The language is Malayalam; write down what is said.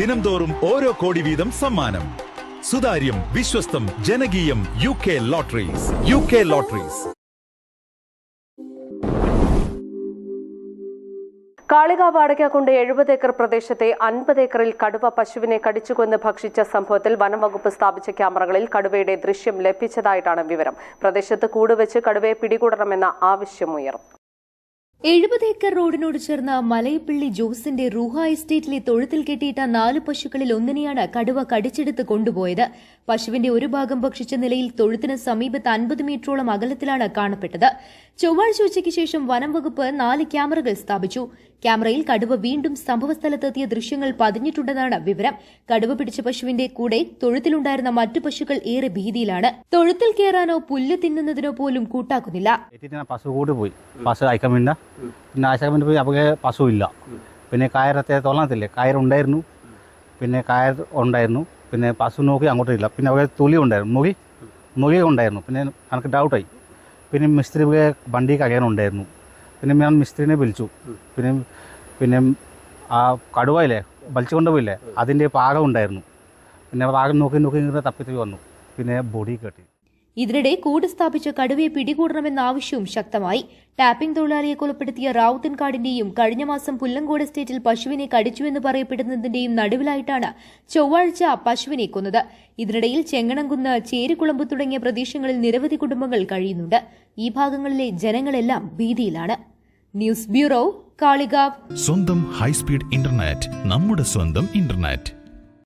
ദിനംതോറും ഓരോ കോടി വീതം സമ്മാനം. സുതാര്യം വിശ്വസ്തം ജനകീയം U K lotteries. U K lotteries. Kalikavu Adakkakundu എഴുപത് ഏക്കർ പ്രദേശത്തെ അൻപത് ഏക്കറിൽ കടുവ പശുവിനെ കടിച്ചുകൊന്ന് ഭക്ഷിച്ച സംഭവത്തിൽ വനംവകുപ്പ് സ്ഥാപിച്ച ക്യാമറകളിൽ കടുവയുടെ ദൃശ്യം ലഭിച്ചതായിട്ടാണ് വിവരം. പ്രദേശത്ത് കൂടുവെച്ച് കടുവയെ പിടികൂടണമെന്ന ആവശ്യമുയർന്നു എഴുപത് ഏക്കർ റോഡിനോട് ചേർന്ന മലയപ്പിള്ളി ജോസിന്റെ റൂഹ എസ്റ്റേറ്റിലെ തൊഴുത്തിൽ കെട്ടിയിട്ട നാല് പശുക്കളിൽ ഒന്നിനെയാണ് കടുവ കടിച്ചെടുത്ത് കൊണ്ടുപോയത്. പശുവിന്റെ ഒരു ഭാഗം ഭക്ഷിച്ച നിലയിൽ തൊഴുത്തിന് സമീപത്ത് അൻപത് മീറ്ററോളം അകലത്തിലാണ് കാണപ്പെട്ടത്. ചൊവ്വാഴ്ച ഉച്ചയ്ക്ക് ശേഷം വനം വകുപ്പ് നാല് ക്യാമറകൾ സ്ഥാപിച്ചു. ക്യാമറയിൽ കടുവ വീണ്ടും സംഭവസ്ഥലത്തെത്തിയ ദൃശ്യങ്ങൾ പതിഞ്ഞിട്ടുണ്ടെന്നാണ് വിവരം. കടുവ പിടിച്ച പശുവിന്റെ കൂടെ തൊഴുത്തിലുണ്ടായിരുന്ന മറ്റു പശുക്കൾ ഏറെ ഭീതിയിലാണ്. തൊഴുത്തിൽ കയറാനോ പുല്ല് തിന്നുന്നതിനോ പോലും കൂട്ടാക്കുന്നില്ല. പശു പോയി. പിന്നെ വേണ്ടി പോയി അപ്പോൾ പശു ഇല്ല പിന്നെ കയറത്തെ തൊള്ളത്തില്ലേ? കയറുണ്ടായിരുന്നു പിന്നെ കയർ ഉണ്ടായിരുന്നു. പിന്നെ പശു നോക്കി അങ്ങോട്ടില്ല പിന്നെ അവിടെ തൊലി ഉണ്ടായിരുന്നു. മുഖി മുഖി ഉണ്ടായിരുന്നു. പിന്നെ എനിക്ക് ഡൗട്ടായി പിന്നെ മിസ്ത്രി വണ്ടി കഴിയാനുണ്ടായിരുന്നു പിന്നെ ഞാൻ മിസ്ത്രീനെ വിളിച്ചു. പിന്നെ പിന്നെ ആ കടുവയില്ലേ വലിച്ചു കൊണ്ടുപോയില്ലേ അതിന്റെ പാകം ഉണ്ടായിരുന്നു. പിന്നെ പാകം നോക്കി നോക്കി ഇങ്ങനെ തപ്പിത്തി വന്നു. പിന്നെ ബോഡി കെട്ടി. ഇതിനിടെ കൂട് സ്ഥാപിച്ച കടുവയെ പിടികൂടണമെന്ന ആവശ്യവും ശക്തമായി. ടാപ്പിംഗ് തൊഴിലാളിയെ കൊലപ്പെടുത്തിയ റാവുത്തൻകാടിന്റെയും കഴിഞ്ഞ മാസം പുല്ലങ്കോട് എസ്റ്റേറ്റിൽ പശുവിനെ കടിച്ചുവെന്ന് പറയപ്പെടുന്നതിന്റെയും നടുവിലായിട്ടാണ് ചൊവ്വാഴ്ച പശുവിനെ കൊന്നത്. ഇതിനിടയിൽ ചെങ്ങണംകുന്ന് ചേരിക്കുളമ്പ് തുടങ്ങിയ പ്രദേശങ്ങളിൽ നിരവധി കുടുംബങ്ങൾ കഴിയുന്നുണ്ട്. ഈ ഭാഗങ്ങളിലെ ജനങ്ങളെല്ലാം ഭീതിയിലാണ്. News bureau Kalikavu. സ്വന്തം ഹൈസ്പീഡ് ഇന്റർനെറ്റ് നമ്മുടെ സ്വന്തം ഇന്റർനെറ്റ്.